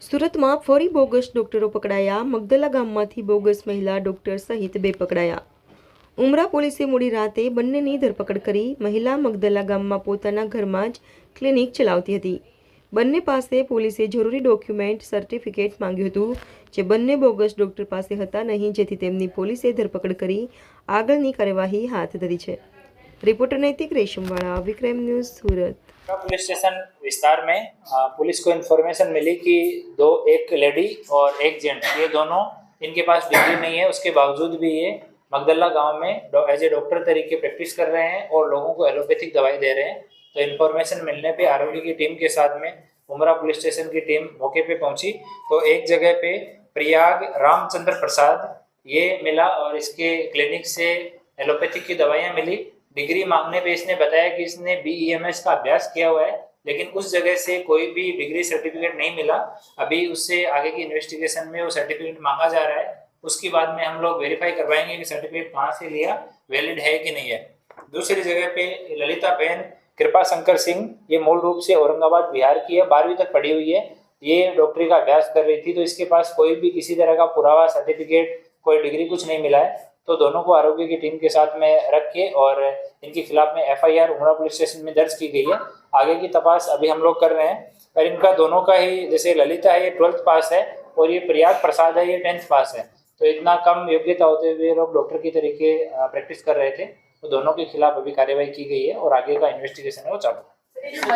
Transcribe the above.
સુરતમાં ફરી બોગસ ડોક્ટરો પકડાયા. મગદલા ગામમાંથી બોગસ મહિલા ડોક્ટર સહિત બે પકડાયા. ઉમરા પોલીસે મોડી રાતે બંનેની ધરપકડ કરી મહિલા મગદલા ગામમાં પોતાના ઘરમાં જ ક્લિનિક ચલાવતી હતી. બંને પાસે પોલીસે જરૂરી ડોક્યુમેન્ટ, સર્ટિફિકેટ માંગ્યું હતું, જે બંને બોગસ ડોક્ટર પાસે હતા નહીં, જેથી તેમની પોલીસે ધરપકડ કરી આગળની કાર્યવાહી હાથ ધરી છે. Reporter Naitik Reshamwala Vikram news Surat. Police station विस्तार में पुलिस को इन्फॉर्मेशन मिली कि दो, एक लेडी और एक जेंट ये दोनों इनके पास डिग्री नहीं है, उसके बावजूद भी ये मगदल्ला गाँव में एज ए डॉक्टर तरीके प्रैक्टिस कर रहे हैं और लोगों को एलोपैथिक दवाई दे रहे हैं। तो इन्फॉर्मेशन मिलने पे आरोग्य की टीम के साथ में उमरा पुलिस स्टेशन की टीम मौके पे पहुँची। तो एक जगह पे प्रयाग रामचंद्र प्रसाद, ये मिला और इसके क्लिनिक से एलोपैथिक की दवाइयाँ मिली। डिग्री मांगने पे इसने बताया कि इसने बी का अभ्यास किया हुआ है, लेकिन उस जगह से कोई भी डिग्री सर्टिफिकेट नहीं मिला। अभी उससे आगे की इन्वेस्टिगेशन में वो सर्टिफिकेट मांगा जा रहा है। उसके बाद में हम लोग वेरीफाई करवाएँगे कि सर्टिफिकेट कहाँ से लिया वैलिड है कि नहीं है। दूसरी जगह पे ललिता बहन, कृपा शंकर सिंह, ये मूल रूप से औरंगाबाद, बिहार की है, बारहवीं तक पढ़ी हुई है। ये डॉक्टरी का अभ्यास कर रही थी तो इसके पास कोई भी किसी तरह का पुरावा सर्टिफिकेट कोई डिग्री कुछ नहीं मिला है। तो दोनों को आरोग्य की टीम के साथ में रख के और इनके खिलाफ में एफआईआर उमरा पुलिस स्टेशन में दर्ज की गई है। आगे की तपास अभी हम लोग कर रहे हैं, पर इनका दोनों का ही, जैसे ललिता है, ये ट्वेल्थ पास है और ये प्रयाग प्रसाद है, ये टेंथ पास है। तो इतना कम योग्यता होते हुए लोग डॉक्टर की तरीके प्रैक्टिस कर रहे थे तो दोनों के खिलाफ अभी कार्यवाही की गई है और आगे का इन्वेस्टिगेशन है वो चालू